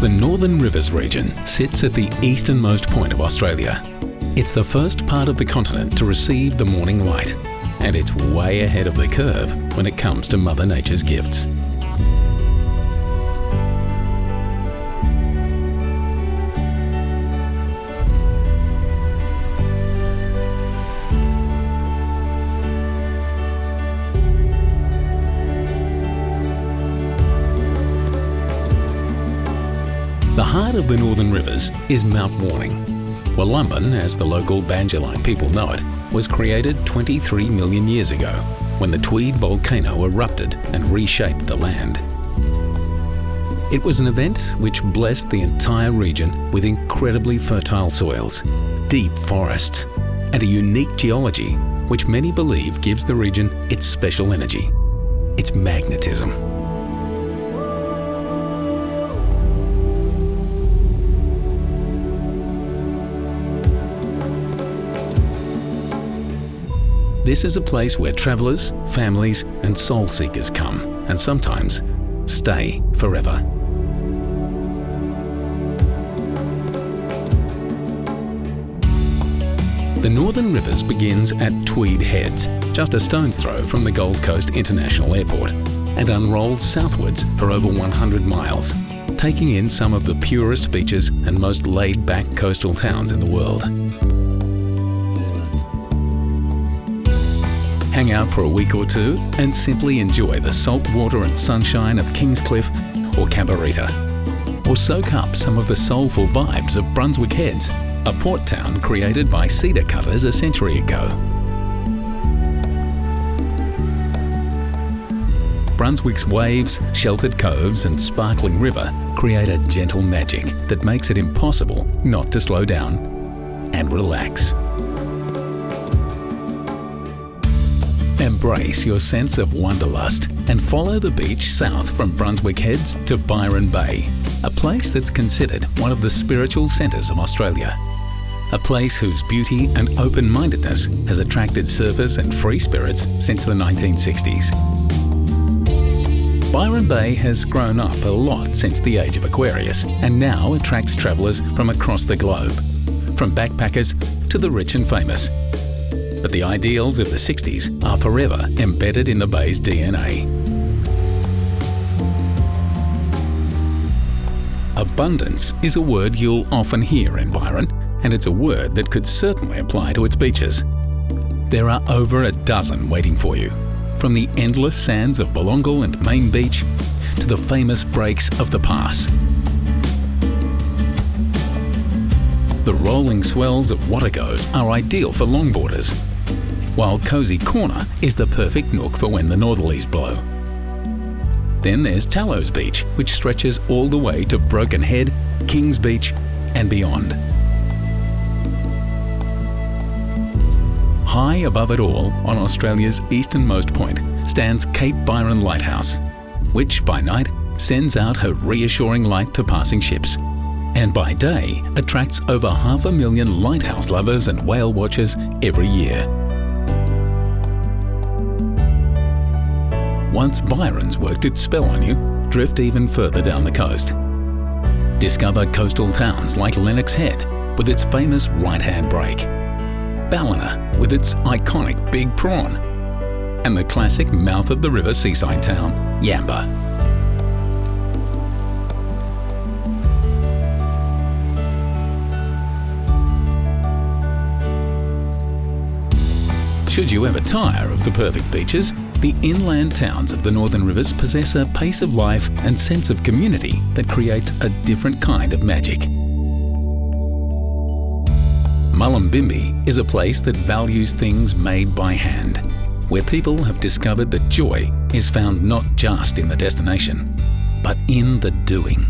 The Northern Rivers region sits at the easternmost point of Australia. It's the first part of the continent to receive the morning light, and it's way ahead of the curve when it comes to Mother Nature's gifts. The heart of the Northern Rivers is Mount Warning. Wollumbin, as the local Banjalite people know it, was created 23 million years ago when the Tweed volcano erupted and reshaped the land. It was an event which blessed the entire region with incredibly fertile soils, deep forests, and a unique geology which many believe gives the region its special energy, its magnetism. This is a place where travellers, families, and soul seekers come, and sometimes stay forever. The Northern Rivers begins at Tweed Heads, just a stone's throw from the Gold Coast International Airport, and unrolls southwards for over 100 miles, taking in some of the purest beaches and most laid back coastal towns in the world. Hang out for a week or two, and simply enjoy the salt water and sunshine of Kingscliff or Cabarita. Or soak up some of the soulful vibes of Brunswick Heads, a port town created by cedar cutters a century ago. Brunswick's waves, sheltered coves, and sparkling river create a gentle magic that makes it impossible not to slow down and relax. Embrace your sense of wanderlust and follow the beach south from Brunswick Heads to Byron Bay, a place that's considered one of the spiritual centres of Australia. A place whose beauty and open mindedness has attracted surfers and free spirits since the 1960s. Byron Bay has grown up a lot since the age of Aquarius and now attracts travellers from across the globe, from backpackers to the rich and famous, but the ideals of the 60s are forever embedded in the Bay's DNA. Abundance is a word you'll often hear in Byron, and it's a word that could certainly apply to its beaches. There are over a dozen waiting for you, from the endless sands of Belongal and Main Beach to the famous breaks of the Pass. The rolling swells of Wategos are ideal for longboarders, while Cosy Corner is the perfect nook for when the northerlies blow. Then there's Tallows Beach, which stretches all the way to Broken Head, Kings Beach, and beyond. High above it all, on Australia's easternmost point, stands Cape Byron Lighthouse, which by night sends out her reassuring light to passing ships, and by day attracts over half a million lighthouse lovers and whale watchers every year. Once Byron's worked its spell on you, drift even further down the coast. Discover coastal towns like Lennox Head with its famous right-hand break, Ballina with its iconic big prawn, and the classic mouth of the river seaside town, Yamba. Should you ever tire of the perfect beaches, the inland towns of the Northern Rivers possess a pace of life and sense of community that creates a different kind of magic. Mullumbimby is a place that values things made by hand, where people have discovered that joy is found not just in the destination, but in the doing.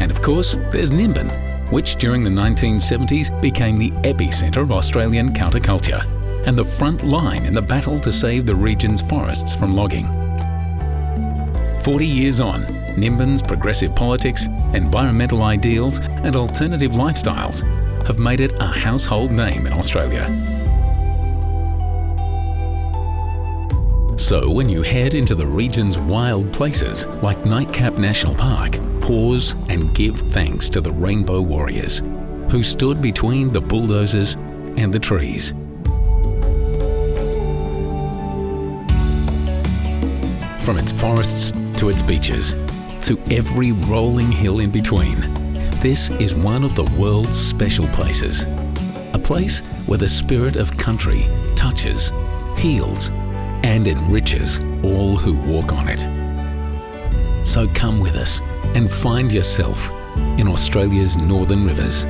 And of course, there's Nimbin, which during the 1970s became the epicentre of Australian counterculture and the front line in the battle to save the region's forests from logging. 40 years on, Nimbin's progressive politics, environmental ideals, and alternative lifestyles have made it a household name in Australia. So when you head into the region's wild places like Nightcap National Park, pause and give thanks to the Rainbow Warriors, who stood between the bulldozers and the trees. From its forests to its beaches, to every rolling hill in between, this is one of the world's special places. A place where the spirit of country touches, heals, and enriches all who walk on it. So come with us and find yourself in Australia's Northern Rivers